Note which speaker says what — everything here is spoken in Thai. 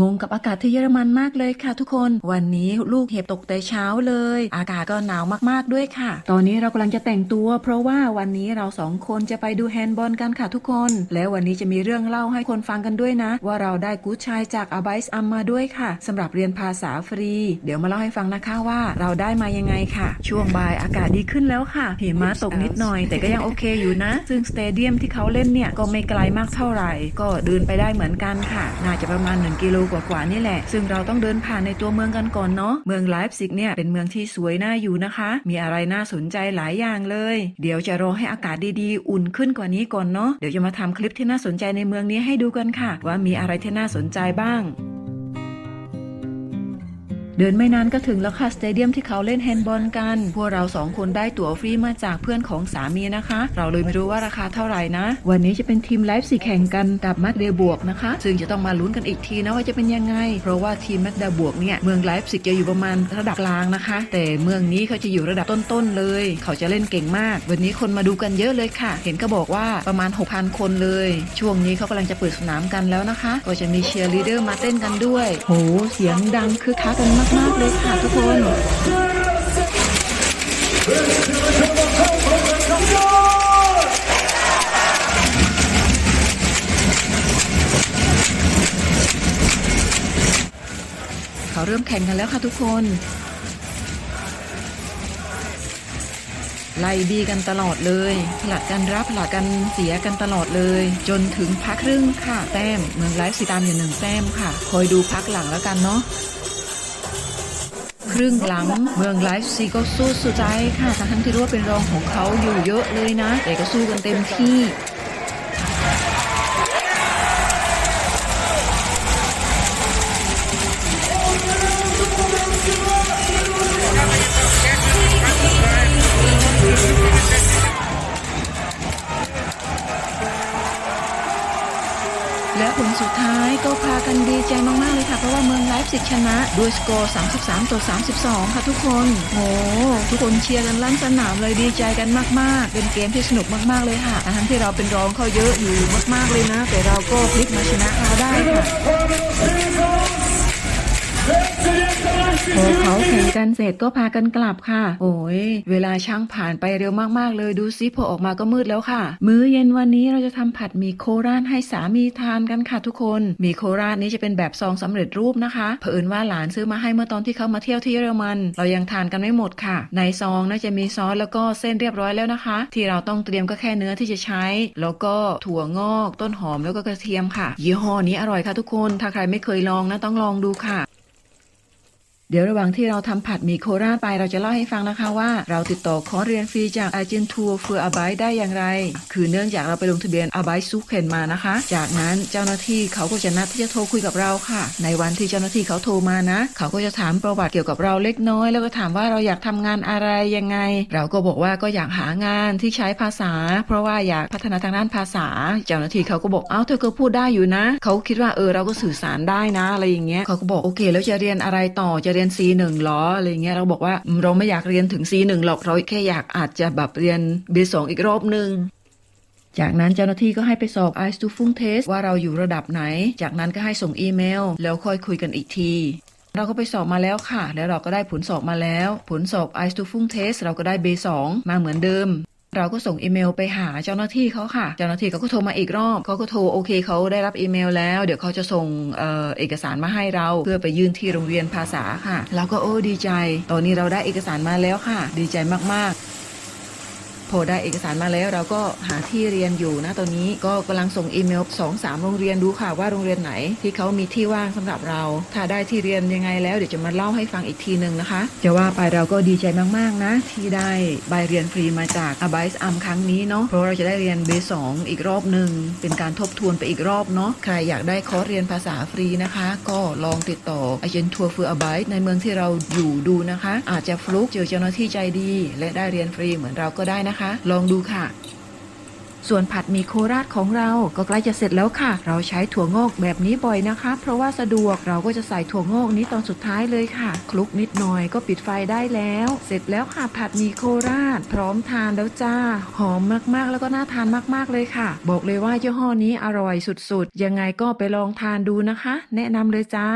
Speaker 1: งงกับอากาศที่เยอรมันมากเลยค่ะทุกคน วันนี้ลูกเห็บตกแต่เช้าเลย อากาศก็หนาวมากๆด้วยค่ะ ตอนนี้เรากำลังจะแต่งตัว เพราะว่าวันนี้เราสองคนจะไปดูแฮนด์บอลกันค่ะทุกคน แล้ววันนี้จะมีเรื่องเล่าให้คนฟังกันด้วยนะ ว่าเราได้กู๊ดชายจากอาไบส์อัมมาด้วยค่ะสำหรับเรียนภาษาฟรี เดี๋ยวมาเล่าให้ฟังนะคะว่าเราได้มายังไงค่ะ ช่วงบ่ายอากาศดีขึ้นแล้วค่ะหิมะตกนิดหน่อย แต่ก็ยังโอเคอยู่นะ ซึ่งสเตเดียมที่เขาเล่นเนี่ยก็ไม่ไกลมากเท่าไหร่ ก็เดินไปได้เหมือนกันค่ะ น่าจะประมาณ1กิโลกว่าๆนี่แหละ ซึ่งเราต้องเดินผ่านในตัวเมืองกันก่อนเนาะเมืองไลฟ์ซิกเนี่ยเป็นเมืองที่สวยน่าอยู่นะคะ มีอะไรน่าสนใจหลายอย่างเลย เดี๋ยวจะรอให้อากาศดีๆ อุ่นขึ้นกว่านี้ก่อนเนาะเดี๋ยวจะมาทำคลิปที่น่าสนใจในเมืองนี้ให้ดูกันค่ะ ว่ามีอะไรที่น่าสนใจบ้าง เดินไม่นานก็ถึงแล้วค่ะสเตเดียมที่เขาเล่นแฮนด์บอลกัน พวกเราสองคนได้ตั๋วฟรีมาจากเพื่อนของสามีนะคะ เราเลยไม่รู้ว่าราคาเท่าไหร่นะ วันนี้จะเป็นทีมไลฟ์สิแข่งกันกับแมกเดบวกนะคะ ซึ่งจะต้องมาลุ้นกันอีกทีนะว่าจะเป็นยังไง เพราะว่าทีมแมกเดบวกเนี่ยเมืองไลฟ์สิกจะอยู่ประมาณระดับกลางนะคะ แต่เมืองนี้เขาจะอยู่ระดับต้นๆเลย เขาจะเล่นเก่งมาก วันนี้คนมาดูกันเยอะเลยค่ะ เห็นก็บอกว่าประมาณ 6,000 คนเลย ช่วงนี้เขากำลังจะเปิดสนามกันแล้วนะคะ ก็จะมีเชียร์ลีเดอร์มาเต้นกันด้วยโหเสียงดังคือคักกันมากๆเลยค่ะทุกคนเขาเริ่มแข่งกันแล้วค่ะทุกคน ไล่บีกันตลอดเลยผลัดกันรับผลัดกันเสียกันตลอดเลย จนถึงพักครึ่งค่ะแต้มเมืองไลฟ์สีตามอยู่หนึ่งแต้มค่ะ คอยดูพักหลังแล้วกันเนาะ ครึ่งหลัง เมืองไลฟ์ซีก็สู้สุดใจค่ะทั้งที่รู้ว่าเป็นรองของเขาอยู่เยอะเลยนะ แต่ก็สู้กันเต็มที่ และผลสุดท้ายก็พากันดีใจมากๆเลยค่ะ เพราะว่าเมืองไลฟ์สิกชนะด้วยสกอร์ 33 ต่อ 32 ค่ะทุกคนโอ้ทุกคนเชียร์กันลั่นสนามเลยดีใจกันมากๆ เป็นเกมที่สนุกมากๆเลยค่ะทั้งที่เราเป็นรองเขาเยอะอยู่มากๆเลยนะ แต่เราก็พลิกมาชนะเขาได้ค่ะ พอเขาแข่งกันเสร็จก็พากันกลับค่ะ โอ้ยเวลาช่างผ่านไปเร็วมากๆเลยดูซิพอออกมาก็มืดแล้วค่ะ มื้อเย็นวันนี้เราจะทำผัดหมี่โคราชให้สามีทานกันค่ะทุกคนหมี่โคราชนี้จะเป็นแบบซองสำเร็จรูปนะคะเผอิญว่าหลานซื้อมาให้เมื่อตอนที่เขามาเที่ยวที่เยอรมัน เรายังทานกันไม่หมดค่ะ ในซองน่าจะมีซอสแล้วก็เส้นเรียบร้อยแล้วนะคะ ที่เราต้องเตรียมก็แค่เนื้อที่จะใช้ แล้วก็ถั่วงอก ต้นหอมแล้วก็กระเทียมค่ะ ยี่ห้อนี้อร่อยค่ะทุกคน ถ้าใครไม่เคยลองนะต้องลองดูค่ะ เดี๋ยวระหว่างที่เราทำผัดหมี่โคราชไปเราจะเล่าให้ฟังนะคะว่า เราติดต่อคอเรียนฟรีจากอาเจนทัวร์เฟอร์อาไบได้อย่างไร คือเนื่องจากเราไปลงทะเบียนอาไบซูเคนมานะคะ จากนั้นเจ้าหน้าที่เขาก็จะนัดที่จะโทรคุยกับเราค่ะ ในวันที่เจ้าหน้าที่เขาโทรมานะ เขาก็จะถามประวัติเกี่ยวกับเราเล็กน้อย แล้วก็ถามว่าเราอยากทำงานอะไรยังไง เราก็บอกว่าก็อยากหางานที่ใช้ภาษา เพราะว่าอยากพัฒนาทางด้านภาษา เจ้าหน้าที่เขาก็บอกเอ้าเธอก็พูดได้อยู่นะ เขาคิดว่าเออเราก็สื่อสารได้นะอะไรอย่างเงี้ยเขาก็บอกโอเค แล้วจะเรียนอะไรต่อจะเรียน C1 หรออะไรเงี้ยเราบอกว่าเราไม่อยากเรียนถึง C1 หรอกเราแค่อยากอาจจะแบบเรียน B2 อีกรอบนึงจากนั้นเจ้าหน้าที่ก็ให้ไปสอบ i s t u f u n g Test ว่าเราอยู่ระดับไหน จากนั้นก็ให้ส่งอีเมล แล้วค่อยคุยกันอีกที เราก็ไปสอบมาแล้วค่ะ แล้วเราก็ได้ผลสอบมาแล้ว ผลสอบ i s t u f u n g Test เราก็ได้ B2 มาเหมือนเดิม เราก็ส่งอีเมลไปหาเจ้าหน้าที่เขาค่ะ เจ้าหน้าที่เขาก็โทรมาอีกรอบเขาก็โทรโอเคเขาได้รับอีเมลแล้ว เดี๋ยวเขาจะส่งเออเอกสารมาให้เรา เพื่อไปยื่นที่โรงเรียนภาษาค่ะเราก็โอ้ดีใจ ตอนนี้เราได้เอกสารมาแล้วค่ะ ดีใจมากๆ พอได้เอกสารมาแล้วเราก็หาที่เรียนอยู่นะตอนนี้ก็กำลังส่งอีเมล2อสามโรงเรียนดูค่ะว่าโรงเรียนไหน ที่เขามีที่ว่างสำหรับเรา ถ้าได้ที่เรียนยังไงแล้วเดี๋ยวจะมาเล่าให้ฟังอีกทีหนึ่งนะคะ จะว่าไปเราก็ดีใจมากๆนะ ที่ได้ใบเรียนฟรีมาจาก a b i s e อัมครั้งนี้เนาะเพราะเราจะได้เรียน B2 อีกรอบหนึ่งเป็นการทบทวนไปอีกรอบเนาะใครอยากได้คอร์สเรียนภาษาฟรีนะคะ ก็ลองติดต่อเอเจนทัวร์ฟูออาไบในเมืองที่เราอยู่ดูนะคะ อาจจะฟลุกเจอเจ้าหน้าที่ใจดี และได้เรียนฟรีเหมือนเราก็ได้นะนะคะ ลองดูค่ะ ส่วนผัดหมี่โคราชของเราก็ใกล้จะเสร็จแล้วค่ะ เราใช้ถั่วงอกแบบนี้บ่อยนะคะ เพราะว่าสะดวกเราก็จะใส่ถั่วงอกนี้ตอนสุดท้ายเลยค่ะ คลุกนิดหน่อยก็ปิดไฟได้แล้ว เสร็จแล้วค่ะผัดหมี่โคราช พร้อมทานแล้วจ้า หอมมากๆ แล้วก็น่าทานมากๆเลยค่ะ บอกเลยว่ายี่ห้อนี้อร่อยสุดๆ ยังไงก็ไปลองทานดูนะคะ แนะนำเลยจ้า